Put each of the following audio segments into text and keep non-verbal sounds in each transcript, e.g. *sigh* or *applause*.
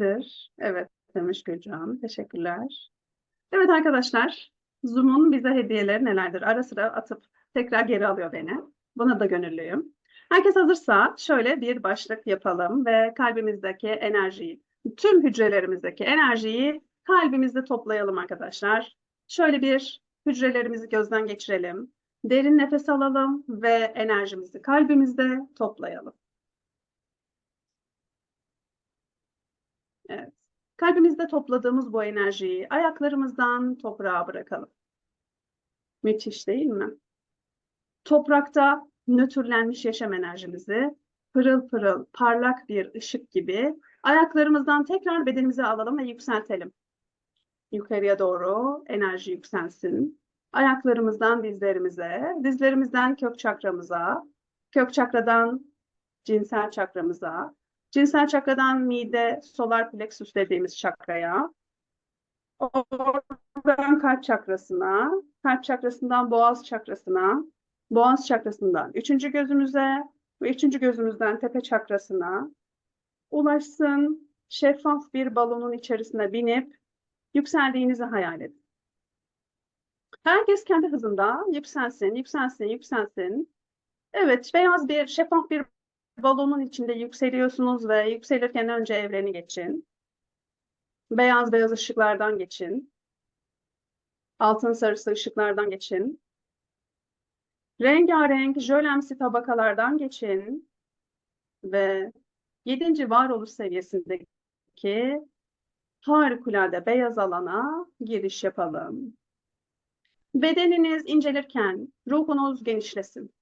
nelerdir? Evet demiş Gülcan. Teşekkürler. Evet arkadaşlar, Zoom'un bize hediyeleri nelerdir? Ara sıra atıp tekrar geri alıyor beni. Buna da gönüllüyüm. Herkes hazırsa şöyle bir başlık yapalım ve kalbimizdeki enerjiyi, tüm hücrelerimizdeki enerjiyi kalbimizde toplayalım arkadaşlar. Şöyle bir hücrelerimizi gözden geçirelim. Derin nefes alalım ve enerjimizi kalbimizde toplayalım. Evet. Kalbimizde topladığımız bu enerjiyi ayaklarımızdan toprağa bırakalım. Müthiş değil mi? Toprakta nötrlenmiş yaşam enerjimizi pırıl pırıl parlak bir ışık gibi ayaklarımızdan tekrar bedenimize alalım ve yükseltelim. Yukarıya doğru enerji yükselsin. Ayaklarımızdan dizlerimize, dizlerimizden kök çakramıza, kök çakradan cinsel çakramıza, cinsel çakradan mide, solar plexus dediğimiz çakraya, oradan kalp çakrasına, kalp çakrasından boğaz çakrasına, boğaz çakrasından üçüncü gözümüze ve üçüncü gözümüzden tepe çakrasına ulaşsın. Şeffaf bir balonun içerisine binip yükseldiğinizi hayal edin. Herkes kendi hızında yükselsin, yükselsin, yükselsin. Evet, beyaz bir, şeffaf bir balonun içinde yükseliyorsunuz ve yükselirken önce evreni geçin. Beyaz beyaz ışıklardan geçin. Altın sarısı ışıklardan geçin. Rengarenk jölemsi tabakalardan geçin. Ve yedinci varoluş seviyesindeki harikulade beyaz alana giriş yapalım. Bedeniniz incelirken ruhunuz genişlesin.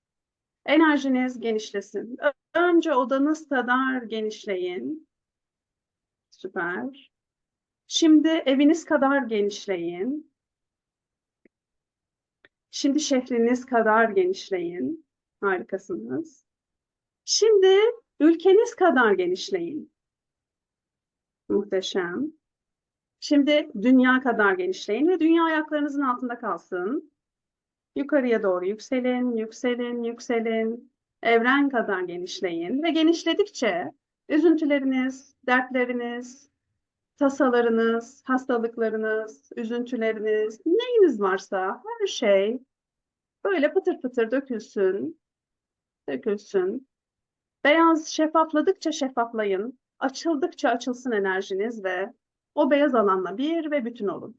Enerjiniz genişlesin. Önce odanız kadar genişleyin. Süper. Şimdi eviniz kadar genişleyin. Şimdi şehriniz kadar genişleyin. Harikasınız. Şimdi ülkeniz kadar genişleyin. Muhteşem. Şimdi dünya kadar genişleyin ve dünya ayaklarınızın altında kalsın. Yukarıya doğru yükselin, yükselin, yükselin. Evren kadar genişleyin ve genişledikçe üzüntüleriniz, dertleriniz, tasalarınız, hastalıklarınız, üzüntüleriniz, neyiniz varsa her şey böyle pıtır pıtır dökülsün, dökülsün. Beyaz şeffafladıkça şeffaflayın, açıldıkça açılsın enerjiniz ve o beyaz alanla bir ve bütün olun.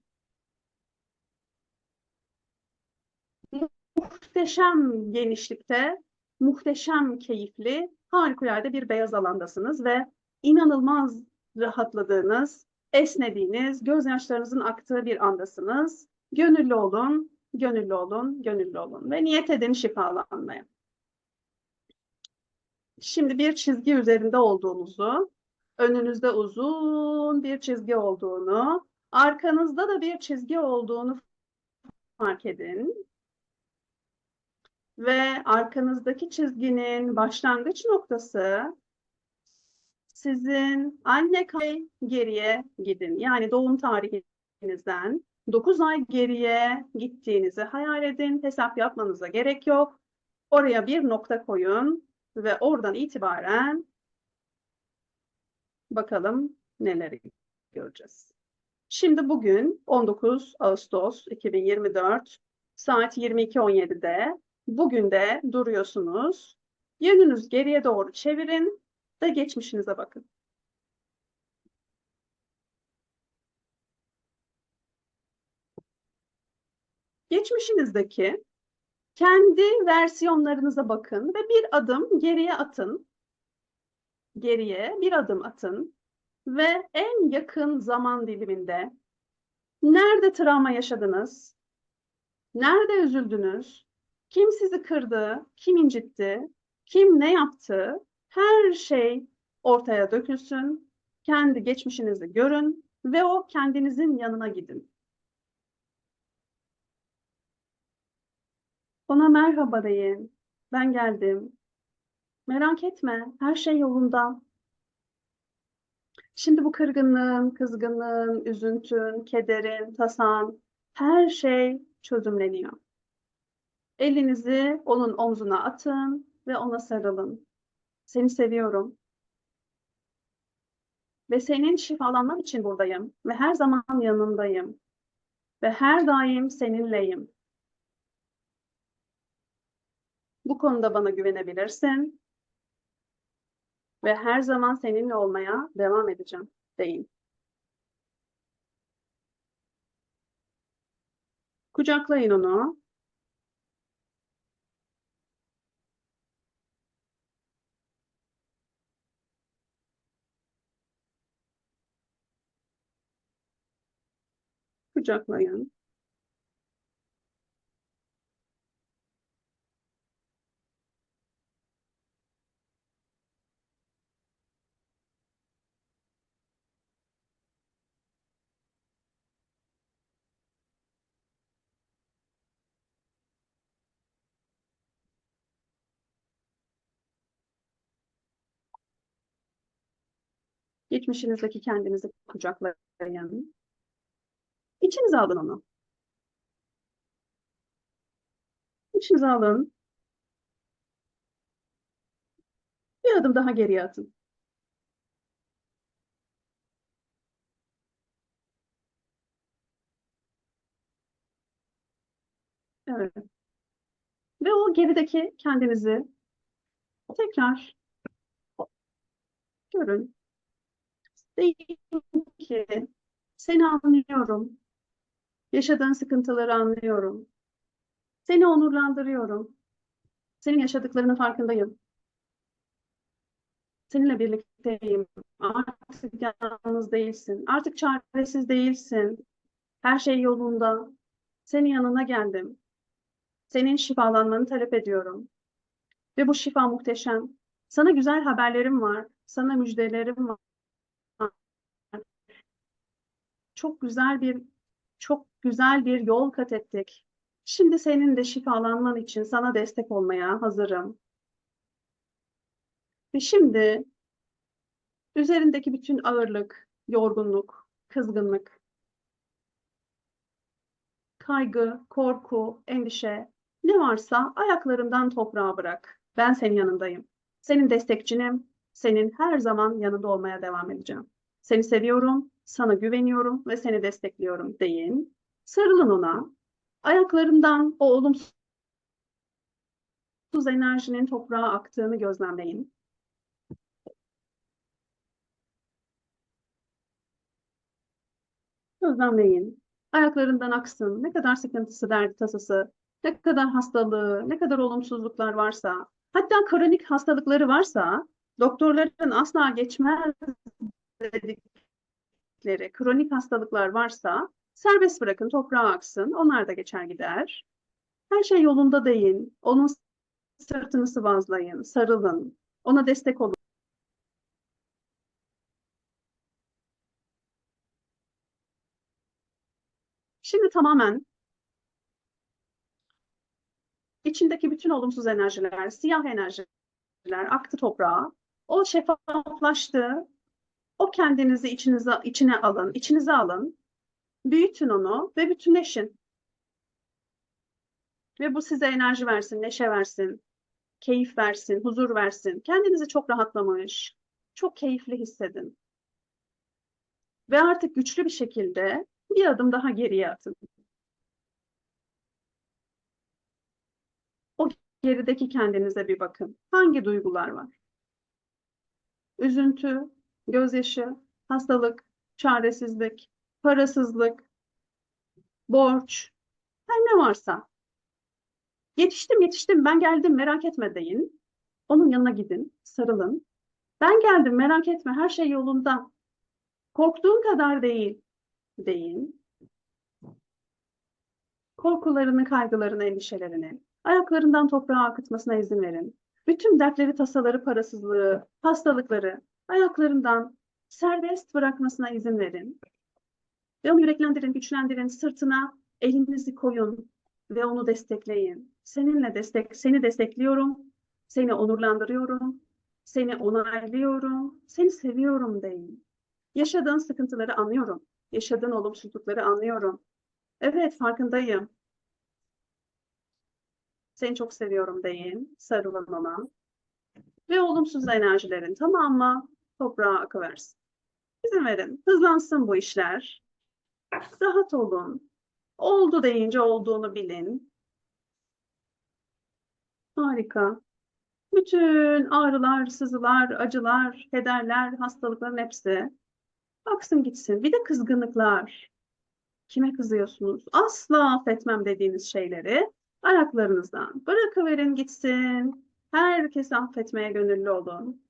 Muhteşem genişlikte, muhteşem keyifli, harikulade bir beyaz alandasınız ve inanılmaz rahatladığınız, esnediğiniz, gözyaşlarınızın aktığı bir andasınız. Gönüllü olun, gönüllü olun, gönüllü olun ve niyet edin şifalanmaya. Şimdi bir çizgi üzerinde olduğunuzu, önünüzde uzun bir çizgi olduğunu, arkanızda da bir çizgi olduğunu fark edin. Ve arkanızdaki çizginin başlangıç noktası sizin anne kay geriye gidin. Yani doğum tarihinizden 9 ay geriye gittiğinizi hayal edin. Hesap yapmanıza gerek yok. Oraya bir nokta koyun ve oradan itibaren bakalım neleri göreceğiz. Şimdi bugün 19 Ağustos 2024 saat 22.17'de bugün de duruyorsunuz. Yönünüz geriye doğru çevirin ve geçmişinize bakın. Geçmişinizdeki kendi versiyonlarınıza bakın ve bir adım geriye atın. Geriye bir adım atın ve en yakın zaman diliminde nerede travma yaşadınız? Nerede üzüldünüz? Kim sizi kırdı? Kim incitti? Kim ne yaptı? Her şey ortaya dökülsün. Kendi geçmişinizi görün ve o kendinizin yanına gidin. Ona merhaba deyin. Ben geldim. Merak etme, her şey yolunda. Şimdi bu kırgınlığın, kızgınlığın, üzüntün, kederin, tasan, her şey çözümleniyor. Elinizi onun omzuna atın ve ona sarılın. Seni seviyorum. Ve senin şifalanman için buradayım. Ve her zaman yanındayım. Ve her daim seninleyim. Bu konuda bana güvenebilirsin. Ve her zaman seninle olmaya devam edeceğim deyin. Kucaklayın onu. Kucaklayın. Geçmişinizdeki kendinizi kucaklayın. İçinize alın onu. İçinize alın. Bir adım daha geriye atın. Evet. Ve o gerideki kendinizi tekrar görün. Deyin ki seni anlıyorum. Yaşadığın sıkıntıları anlıyorum. Seni onurlandırıyorum. Senin yaşadıklarının farkındayım. Seninle birlikteyim. Artık yalnız değilsin. Artık çaresiz değilsin. Her şey yolunda. Senin yanına geldim. Senin şifalanmanı talep ediyorum. Ve bu şifa muhteşem. Sana güzel haberlerim var. Sana müjdelerim var. Çok güzel bir çok güzel bir yol kat ettik. Şimdi senin de şifalanman için sana destek olmaya hazırım. Ve şimdi üzerindeki bütün ağırlık, yorgunluk, kızgınlık, kaygı, korku, endişe ne varsa ayaklarından toprağa bırak. Ben senin yanındayım. Senin destekçinim. Senin her zaman yanında olmaya devam edeceğim. Seni seviyorum, sana güveniyorum ve seni destekliyorum deyin. Sarılın ona. Ayaklarından o olumsuz enerjinin toprağa aktığını gözlemleyin. Gözlemleyin. Ayaklarından aksın. Ne kadar sıkıntısı, derdi, tasası, ne kadar hastalığı, ne kadar olumsuzluklar varsa, hatta kronik hastalıkları varsa, doktorların asla geçmez dedikleri kronik hastalıklar varsa, serbest bırakın, toprağa aksın. Onlar da geçer gider. Her şey yolunda deyin. Onun sırtını sıvazlayın, sarılın. Ona destek olun. Şimdi tamamen içindeki bütün olumsuz enerjiler, siyah enerjiler aktı toprağa. O şeffaflaştı. O kendinizi içinize, içine alın, içinize alın. Büyütün onu ve bütünleşin. Ve bu size enerji versin, neşe versin, keyif versin, huzur versin. Kendinizi çok rahatlamış, çok keyifli hissedin. Ve artık güçlü bir şekilde bir adım daha geriye atın. O gerideki kendinize bir bakın. Hangi duygular var? Üzüntü, gözyaşı, hastalık, çaresizlik, parasızlık, borç, her ne varsa. Yetiştim, yetiştim, ben geldim, merak etme deyin. Onun yanına gidin, sarılın. Ben geldim, merak etme, her şey yolunda. Korktuğun kadar değil, deyin. Korkularını, kaygılarını, endişelerini ayaklarından toprağa akıtmasına izin verin. Bütün dertleri, tasaları, parasızlığı, hastalıkları ayaklarından serbest bırakmasına izin verin. Ve onu yüreklendirin, güçlendirin, sırtına elinizi koyun ve onu destekleyin. Seninle destek, seni destekliyorum, seni onurlandırıyorum, seni onaylıyorum, seni seviyorum deyin. Yaşadığın sıkıntıları anlıyorum. Yaşadığın olumsuzlukları anlıyorum. Evet, farkındayım. Seni çok seviyorum deyin. Sarılın ona. Ve olumsuz enerjilerin tamamı toprağa akıversin. İzin verin. Hızlansın bu işler. Rahat olun. Oldu deyince olduğunu bilin. Harika. Bütün ağrılar, sızılar, acılar, kederler, hastalıkların hepsi baksın gitsin. Bir de kızgınlıklar. Kime kızıyorsunuz? Asla affetmem dediğiniz şeyleri ayaklarınızdan bırakıverin gitsin. Herkesi affetmeye gönüllü olun.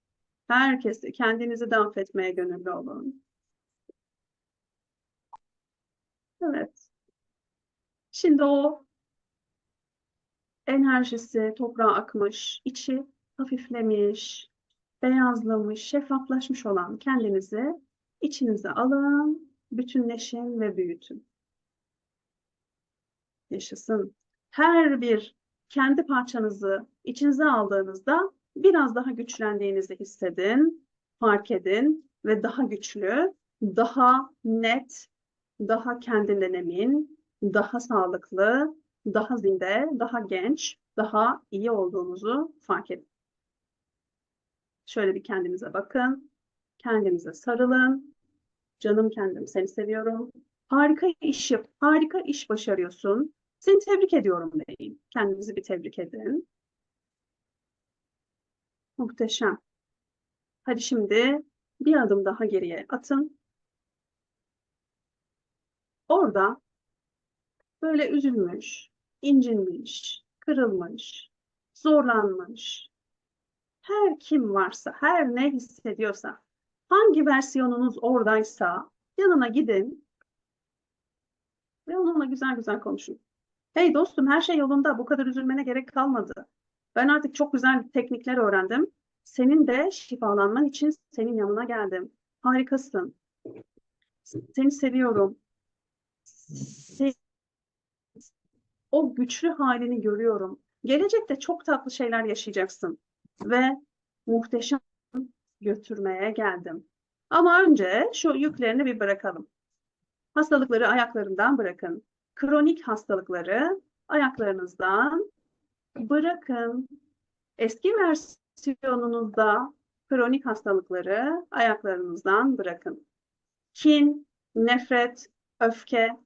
Herkesi, kendinizi de affetmeye gönüllü olun. Evet. Şimdi o enerjisi toprağa akmış, içi hafiflemiş, beyazlamış, şeffaflaşmış olan kendinizi içinize alın, bütünleşin ve büyütün. Yaşasın. Her bir kendi parçanızı içinize aldığınızda biraz daha güçlendiğinizi hissedin, fark edin ve daha güçlü, daha net, daha kendinden emin, daha sağlıklı, daha zinde, daha genç, daha iyi olduğunuzu fark edin. Şöyle bir kendinize bakın. Kendinize sarılın. Canım kendim seni seviyorum. Harika iş yap, harika iş başarıyorsun. Seni tebrik ediyorum deyin. Kendinizi bir tebrik edin. Muhteşem. Hadi şimdi bir adım daha geriye atın. Orada böyle üzülmüş, incinmiş, kırılmış, zorlanmış, her kim varsa, her ne hissediyorsa, hangi versiyonunuz oradaysa yanına gidin ve onunla güzel güzel konuşun. Hey dostum her şey yolunda, bu kadar üzülmene gerek kalmadı. Ben artık çok güzel teknikler öğrendim. Senin de şifalanman için senin yanına geldim. Harikasın. Seni seviyorum. O güçlü halini görüyorum. Gelecekte çok tatlı şeyler yaşayacaksın ve muhteşem götürmeye geldim. Ama önce şu yüklerini bir bırakalım. Hastalıkları ayaklarından bırakın. Kronik hastalıkları ayaklarınızdan bırakın. Eski versiyonunuzda kronik hastalıkları ayaklarınızdan bırakın. Kin, nefret, öfke,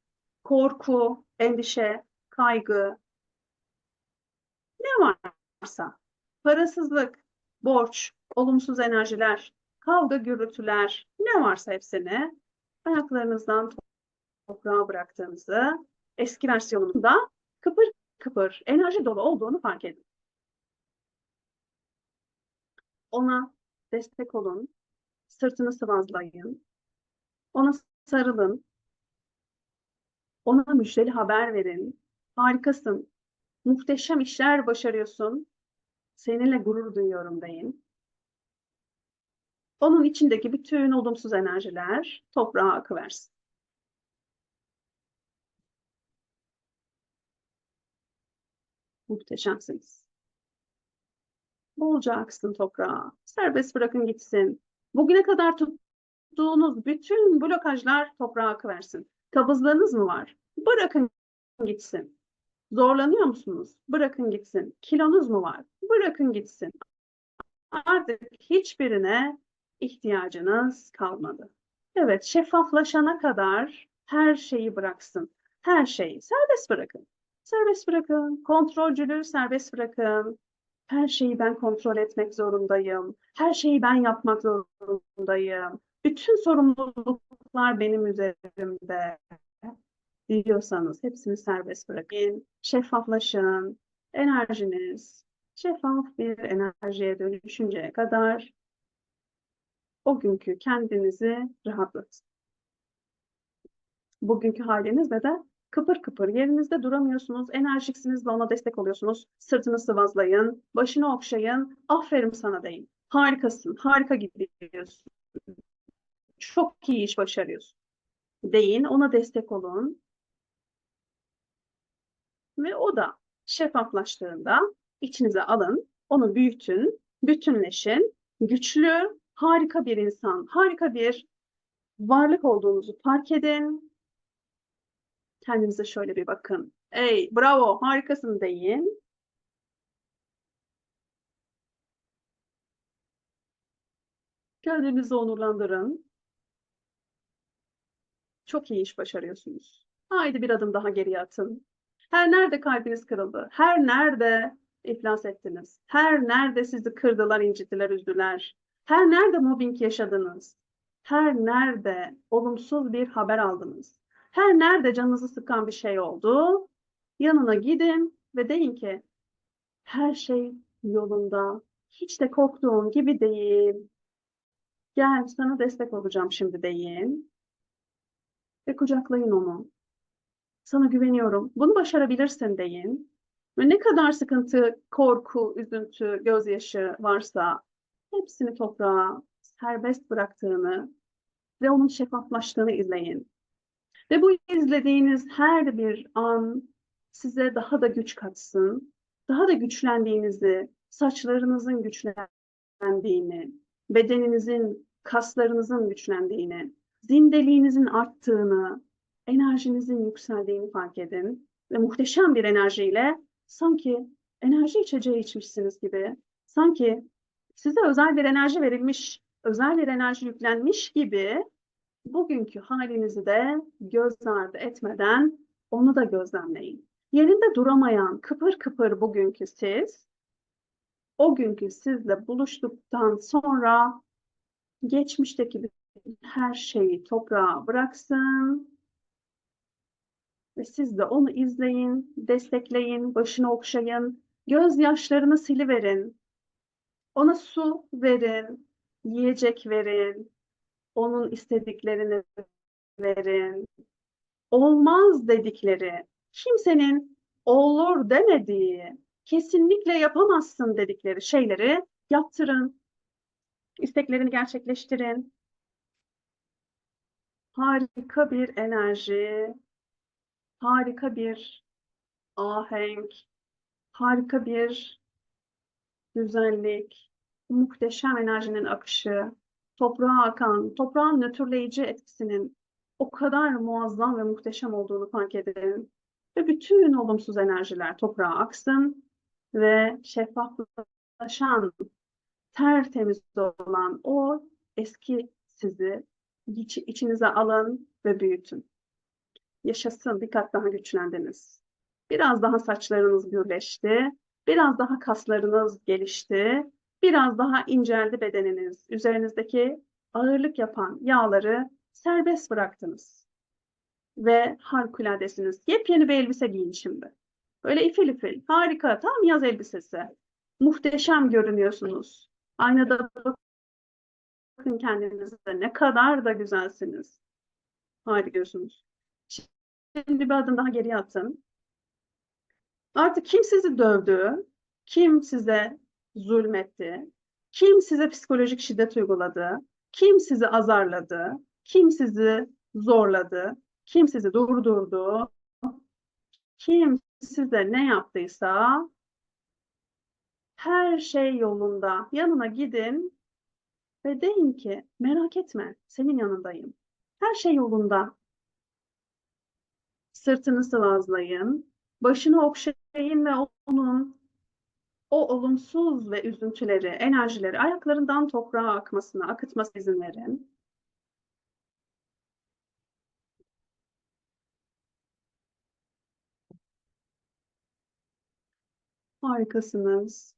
korku, endişe, kaygı, ne varsa, parasızlık, borç, olumsuz enerjiler, kavga gürültüler, ne varsa hepsini ayaklarınızdan toprağa bıraktığınızı eski versiyonunda kıpır kıpır enerji dolu olduğunu fark edin. Ona destek olun, sırtını sıvazlayın, ona sarılın, ona müjdeli haber verin. Harikasın, muhteşem işler başarıyorsun, seninle gurur duyuyorum deyin. Onun içindeki bütün olumsuz enerjiler toprağa akıversin. Muhteşemsiniz. Bolca aksın toprağa. Serbest bırakın gitsin. Bugüne kadar tuttuğunuz bütün blokajlar toprağa akıversin. Kabızlığınız mı var? Bırakın gitsin. Zorlanıyor musunuz? Bırakın gitsin. Kilonuz mu var? Bırakın gitsin. Artık hiçbirine ihtiyacınız kalmadı. Evet, şeffaflaşana kadar her şeyi bıraksın. Her şeyi serbest bırakın. Serbest bırakın. Kontrolcülüğü serbest bırakın. Her şeyi ben kontrol etmek zorundayım. Her şeyi ben yapmak zorundayım. Bütün sorumluluklar benim üzerimde diyorsanız hepsini serbest bırakın. Şeffaflaşın. Enerjiniz şeffaf bir enerjiye dönüşünceye kadar o günkü kendinizi rahatlatın. Bugünkü halinizde de kıpır kıpır yerinizde duramıyorsunuz, enerjiksiniz ve ona destek oluyorsunuz. Sırtını sıvazlayın, başını okşayın, aferin sana deyin. Harikasın, harika gidiyorsun. Çok iyi iş başarıyorsun. Deyin, ona destek olun. Ve o da şeffaflaştığında içinize alın, onu büyütün, bütünleşin, güçlü, harika bir insan, harika bir varlık olduğunuzu fark edin. Kendinize şöyle bir bakın. Ey bravo harikasın deyin. Kendinizi onurlandırın. Çok iyi iş başarıyorsunuz. Haydi bir adım daha geriye atın. Her nerede kalbiniz kırıldı? Her nerede iflas ettiniz? Her nerede sizi kırdılar, incittiler, üzdüler? Her nerede mobbing yaşadınız? Her nerede olumsuz bir haber aldınız? Her nerede canınızı sıkan bir şey oldu? Yanına gidin ve deyin ki her şey yolunda. Hiç de korktuğun gibi değil. Gel sana destek olacağım şimdi deyin. Ve kucaklayın onu. Sana güveniyorum. Bunu başarabilirsin deyin. Ve ne kadar sıkıntı, korku, üzüntü, gözyaşı varsa hepsini toprağa serbest bıraktığını ve onun şeffaflaştığını izleyin. Ve bu izlediğiniz her bir an size daha da güç katsın. Daha da güçlendiğinizi, saçlarınızın güçlendiğini, bedeninizin, kaslarınızın güçlendiğini, zindeliğinizin arttığını, enerjinizin yükseldiğini fark edin. Ve muhteşem bir enerjiyle sanki enerji içeceği içmişsiniz gibi, sanki size özel bir enerji verilmiş, özel bir enerji yüklenmiş gibi bugünkü halinizi de göz ardı etmeden onu da gözlemleyin. Yerinde duramayan, kıpır kıpır bugünkü siz, o günkü sizle buluştuktan sonra geçmişteki bütün her şeyi toprağa bıraksın ve siz de onu izleyin, destekleyin, başını okşayın, gözyaşlarını siliverin, ona su verin, yiyecek verin, onun istediklerini verin. Olmaz dedikleri, kimsenin olur demediği, kesinlikle yapamazsın dedikleri şeyleri yaptırın. İsteklerini gerçekleştirin. Harika bir enerji, harika bir ahenk, harika bir güzellik, muhteşem enerjinin akışı, toprağa akan, toprağın nötrleyici etkisinin o kadar muazzam ve muhteşem olduğunu fark edin. Ve bütün olumsuz enerjiler toprağa aksın ve şeffaflaşan, tertemiz olan o eski sizi iç, içinize alın ve büyütün. Yaşasın, bir kat daha güçlendiniz. Biraz daha saçlarınız gürleşti, biraz daha kaslarınız gelişti, biraz daha inceldi bedeniniz. Üzerinizdeki ağırlık yapan yağları serbest bıraktınız ve harikuladesiniz. Yepyeni bir elbise giyin şimdi. Böyle ifil ifil. Harika. Tam yaz elbisesi. Muhteşem görünüyorsunuz. Aynada bakın kendinize. Ne kadar da güzelsiniz. Harikıyorsunuz. Şimdi bir adım daha geriye atın. Artık kim sizi dövdü? Kim size zulmetti? Kim size psikolojik şiddet uyguladı? Kim sizi azarladı? Kim sizi zorladı? Kim sizi durdurdu? Kim size ne yaptıysa her şey yolunda. Yanına gidin ve deyin ki merak etme senin yanındayım. Her şey yolunda. Sırtını sıvazlayın, başını okşayın ve onun o olumsuz ve üzüntüleri, enerjileri ayaklarından toprağa akmasına, akıtmasına izin verin. Harikasınız.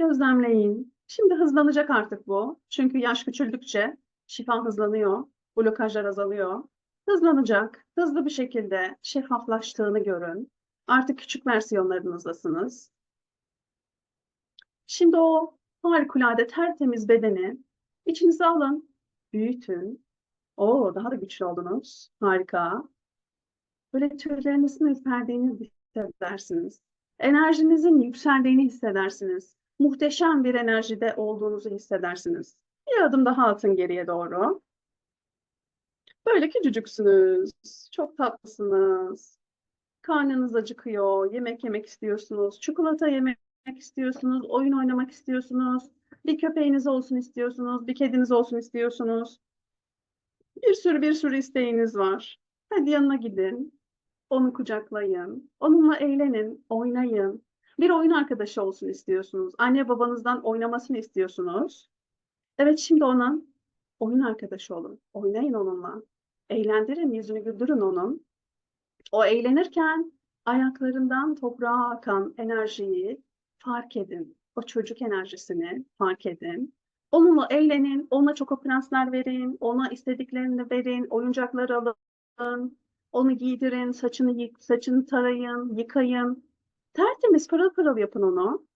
Gözlemleyin. Şimdi hızlanacak artık bu. Çünkü yaş küçüldükçe şifa hızlanıyor, blokajlar azalıyor. Hızlanacak, hızlı bir şekilde şeffaflaştığını görün. Artık küçük versiyonlarınızdasınız. Şimdi o harikulade tertemiz bedeni içinize alın, büyütün. Oo, daha da güçlü oldunuz. Harika. Böyle tüylerinizin ürperdiğini hissedersiniz. Enerjinizin yükseldiğini hissedersiniz. Muhteşem bir enerjide olduğunuzu hissedersiniz. Bir adım daha atın geriye doğru. Böyle küçücüksünüz. Çok tatlısınız. Karnınız acıkıyor. Yemek yemek istiyorsunuz. Çikolata yemek istiyorsunuz. Oyun oynamak istiyorsunuz. Bir köpeğiniz olsun istiyorsunuz. Bir kediniz olsun istiyorsunuz. Bir sürü bir sürü isteğiniz var. Hadi yanına gidin. Onu kucaklayın. Onunla eğlenin, oynayın. Bir oyun arkadaşı olsun istiyorsunuz. Anne babanızdan oynamasını istiyorsunuz. Evet şimdi ona oyun arkadaşı olun. Oynayın onunla. Eğlendirin, yüzünü güldürün onun. O eğlenirken ayaklarından toprağa akan enerjiyi fark edin. O çocuk enerjisini fark edin. Onunla eğlenin, ona çokoprensler verin, ona istediklerini verin, oyuncaklar alın, onu giydirin, saçını saçını tarayın, yıkayın. Tertemiz pırıl pırıl yapın onu.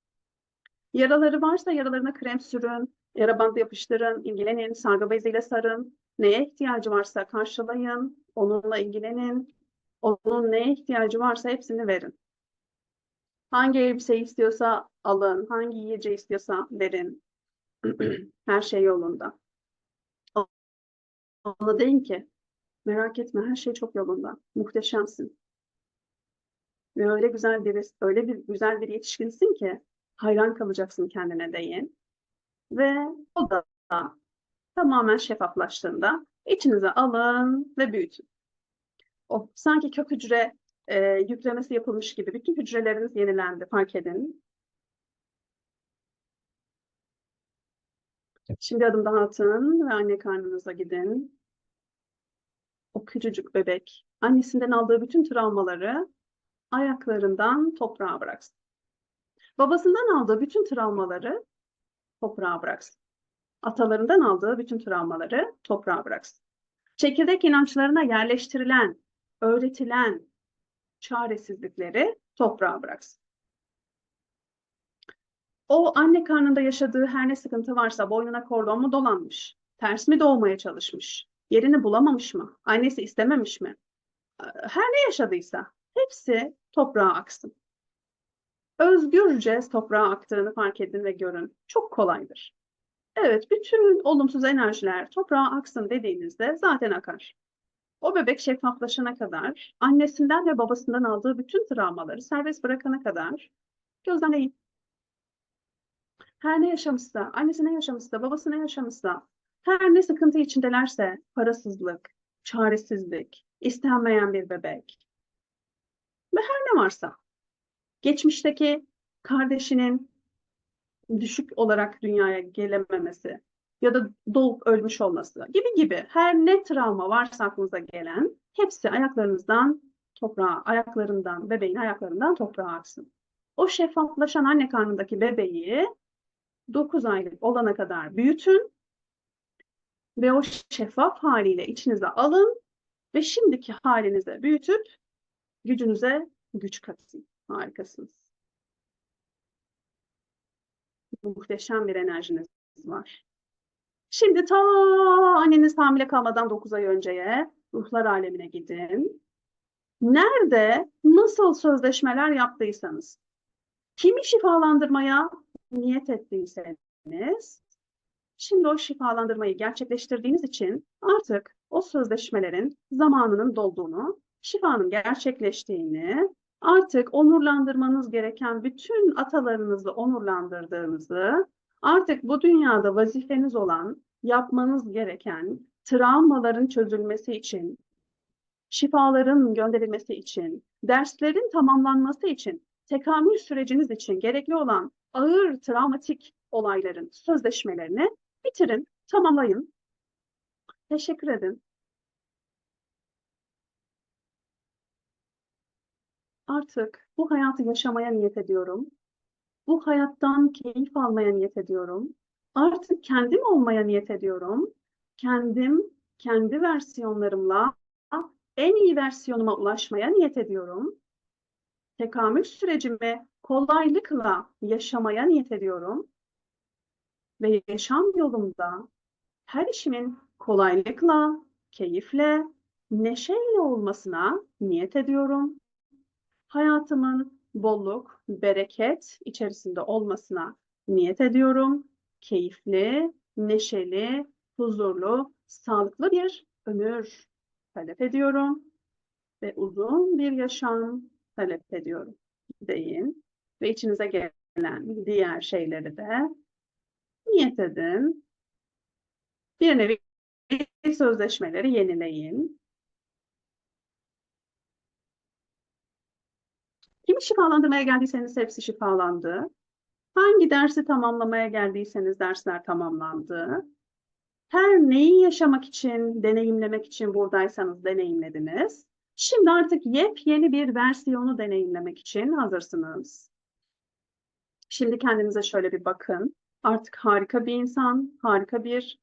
Yaraları varsa yaralarına krem sürün, yara bandı yapıştırın, ilgilenin, sargı beziyle sarın. Neye ihtiyacı varsa karşılayın, onunla ilgilenin. Onun neye ihtiyacı varsa hepsini verin. Hangi elbise istiyorsa alın, hangi yiyeceği istiyorsa verin. *clears throat* Her şey yolunda. Ona deyin ki, merak etme her şey çok yolunda. Muhteşemsin. Ve öyle güzel bir, öyle bir güzel bir yetişkinsin ki hayran kalacaksın kendine deyin. Ve o da tamamen şeffaflaştığında içinize alın ve büyütün. O sanki kök hücre e, yüklemesi yapılmış gibi bütün hücreleriniz yenilendi fark edin. Şimdi adım daha atın ve anne karnınıza gidin. O küçücük bebek annesinden aldığı bütün travmaları ayaklarından toprağa bıraksın. Babasından aldığı bütün travmaları toprağa bıraksın. Atalarından aldığı bütün travmaları toprağa bıraksın. Çekirdek inançlarına yerleştirilen, öğretilen çaresizlikleri toprağa bıraksın. O anne karnında yaşadığı her ne sıkıntı varsa boynuna kordon mu dolanmış, ters mi doğmaya çalışmış, yerini bulamamış mı, annesi istememiş mi, her ne yaşadıysa hepsi toprağa aksın. Özgürce toprağa aktığını fark edin ve görün. Çok kolaydır. Evet, bütün olumsuz enerjiler toprağa aksın dediğinizde zaten akar. O bebek şeffaflaşana kadar, annesinden ve babasından aldığı bütün travmaları serbest bırakana kadar gözlemleyin. Her ne yaşamışsa, annesi ne yaşamışsa, babası ne yaşamışsa, her ne sıkıntı içindelerse, parasızlık, çaresizlik, istenmeyen bir bebek ve her ne varsa, geçmişteki kardeşinin düşük olarak dünyaya gelememesi ya da doğup ölmüş olması gibi gibi her ne travma varsa aklınıza gelen hepsi ayaklarınızdan toprağa, ayaklarından, bebeğin ayaklarından toprağa aksın. O şeffaflaşan anne karnındaki bebeği 9 aylık olana kadar büyütün ve o şeffaf haliyle içinize alın ve şimdiki halinize büyütüp gücünüze güç katın. Harikasınız. Muhteşem bir enerjiniz var. Şimdi ta anneniz hamile kalmadan 9 ay önceye ruhlar alemine gidin. Nerede, nasıl sözleşmeler yaptıysanız, kimi şifalandırmaya niyet ettiyseniz, şimdi o şifalandırmayı gerçekleştirdiğiniz için artık o sözleşmelerin zamanının dolduğunu, şifanın gerçekleştiğini, artık onurlandırmanız gereken bütün atalarınızı onurlandırdığınızı, artık bu dünyada vazifeniz olan, yapmanız gereken travmaların çözülmesi için, şifaların gönderilmesi için, derslerin tamamlanması için, tekamül süreciniz için gerekli olan ağır travmatik olayların sözleşmelerini bitirin, tamamlayın. Teşekkür edin. Artık bu hayatı yaşamaya niyet ediyorum. Bu hayattan keyif almaya niyet ediyorum. Artık kendim olmaya niyet ediyorum. Kendim, kendi versiyonlarımla en iyi versiyonuma ulaşmaya niyet ediyorum. Tekamül sürecimi kolaylıkla yaşamaya niyet ediyorum. Ve yaşam yolumda her işimin kolaylıkla, keyifle, neşeyle olmasına niyet ediyorum hayatımın bolluk, bereket içerisinde olmasına niyet ediyorum. Keyifli, neşeli, huzurlu, sağlıklı bir ömür talep ediyorum ve uzun bir yaşam talep ediyorum deyin ve içinize gelen diğer şeyleri de niyet edin. Bir nevi sözleşmeleri yenileyin. Kimi şifalandırmaya geldiyseniz hepsi şifalandı. Hangi dersi tamamlamaya geldiyseniz dersler tamamlandı. Her neyi yaşamak için, deneyimlemek için buradaysanız deneyimlediniz. Şimdi artık yepyeni bir versiyonu deneyimlemek için hazırsınız. Şimdi kendinize şöyle bir bakın. Artık harika bir insan, harika bir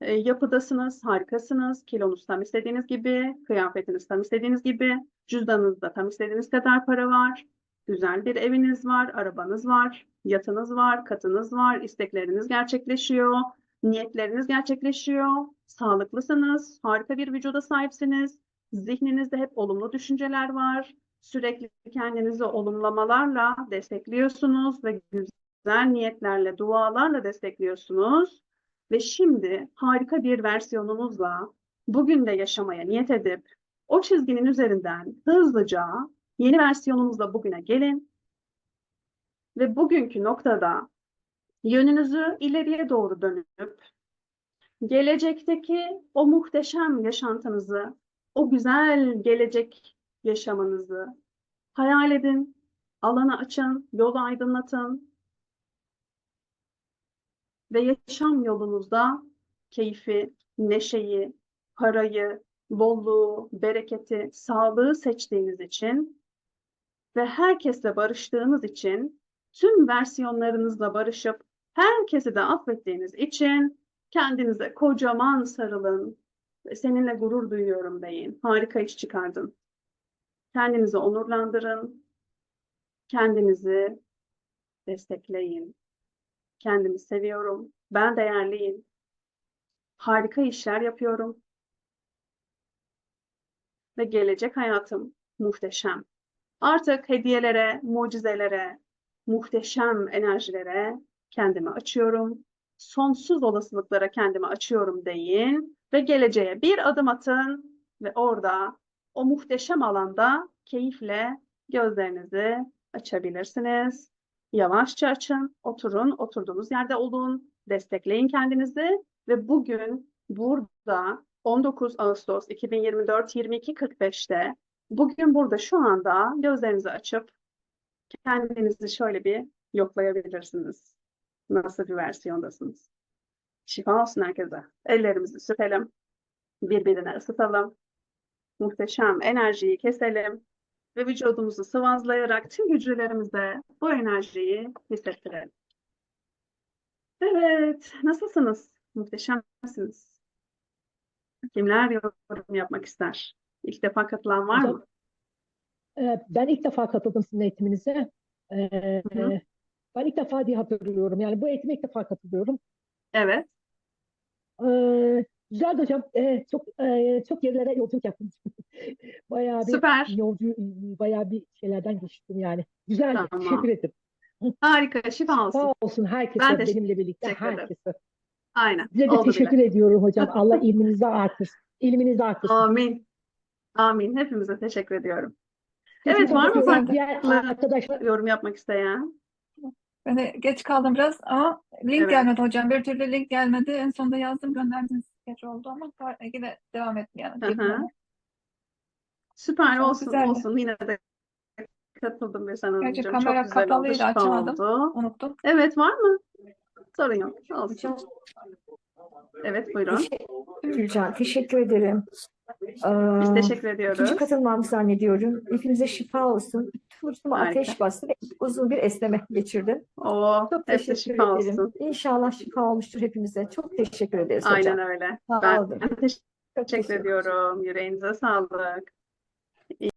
e, yapıdasınız, harikasınız. Kilonuz tam istediğiniz gibi, kıyafetiniz tam istediğiniz gibi, cüzdanınızda tam istediğiniz kadar para var. Güzel bir eviniz var, arabanız var, yatınız var, katınız var, istekleriniz gerçekleşiyor, niyetleriniz gerçekleşiyor, sağlıklısınız, harika bir vücuda sahipsiniz, zihninizde hep olumlu düşünceler var, sürekli kendinizi olumlamalarla destekliyorsunuz ve güzel niyetlerle, dualarla destekliyorsunuz. Ve şimdi harika bir versiyonunuzla bugün de yaşamaya niyet edip o çizginin üzerinden hızlıca yeni versiyonunuzla bugüne gelin. Ve bugünkü noktada yönünüzü ileriye doğru dönüp gelecekteki o muhteşem yaşantınızı, o güzel gelecek yaşamınızı hayal edin, alanı açın, yolu aydınlatın ve yaşam yolunuzda keyfi, neşeyi, parayı, bolluğu, bereketi, sağlığı seçtiğiniz için ve herkesle barıştığınız için, tüm versiyonlarınızla barışıp herkesi de affettiğiniz için kendinize kocaman sarılın ve seninle gurur duyuyorum deyin. Harika iş çıkardın. Kendinizi onurlandırın. Kendinizi destekleyin. Kendimi seviyorum. Ben değerliyim. Harika işler yapıyorum. Ve gelecek hayatım muhteşem. Artık hediyelere, mucizelere, muhteşem enerjilere kendimi açıyorum. Sonsuz olasılıklara kendimi açıyorum deyin ve geleceğe bir adım atın ve orada o muhteşem alanda keyifle gözlerinizi açabilirsiniz. Yavaşça açın, oturun, oturduğunuz yerde olun, destekleyin kendinizi ve bugün burada 19 Ağustos 2024 22.45'te bugün burada şu anda gözlerinizi açıp kendinizi şöyle bir yoklayabilirsiniz. Nasıl bir versiyondasınız? Şifa olsun herkese. Ellerimizi sürelim. Birbirine ısıtalım. Muhteşem enerjiyi keselim ve vücudumuzu sıvazlayarak tüm hücrelerimize bu enerjiyi hissettirelim. Evet, nasılsınız? Muhteşemsiniz. Kimler yorum yapmak ister? İlk defa katılan var mı? Ee, Ben ilk defa katıldım sizin eğitiminize. Ee, Hı hı. Ben ilk defa diye hatırlıyorum. Yani bu eğitime ilk defa katılıyorum. Evet. Ee, Güzeldi hocam. Ee, çok e, çok yerlere yolculuk yaptım. *laughs* Bayağı bir Süper. yolcu, bayağı bir şeylerden geçtim yani. Güzeldi. Tamam. Teşekkür ederim. Harika. Şifa olsun. Sağ olsun herkese, Ben de benimle birlikte herkese. Aynen. Size de Oldu bile. teşekkür ediyorum hocam. *laughs* Allah ilminizi artırsın. İlminizi artırsın. Amin. Amin. Hepimize teşekkür ediyorum. Evet, var mı farklı Diğer arkadaşlar yorum yapmak isteyen? Ben de geç kaldım biraz ama link Evet. gelmedi hocam. Bir türlü link gelmedi. En sonunda yazdım gönderdiniz. Geç oldu ama var- yine devam etmeyelim. Hı hı. Bilmiyorum. Süper Çok olsun güzeldi. olsun. Yine de katıldım bir sana Gerçi Çok kamera güzel oldu. kapalıydı, Şifa açamadım. oldu. Unuttum. Evet var mı? Sorun yok. Olsun. Evet buyurun. Gülcan, teşekkür ederim. Biz teşekkür ediyoruz. ikinci katılmam zannediyorum. Hepinize şifa olsun. Harika. ateş bastı ve uzun bir esneme geçirdim. Oo, Çok teşekkür şifa ederim. olsun. İnşallah şifa olmuştur hepimize. Çok teşekkür ederiz Aynen hocam. öyle. Sağ Ben olun. teşekkür teşekkür ediyorum. Yüreğinize sağlık.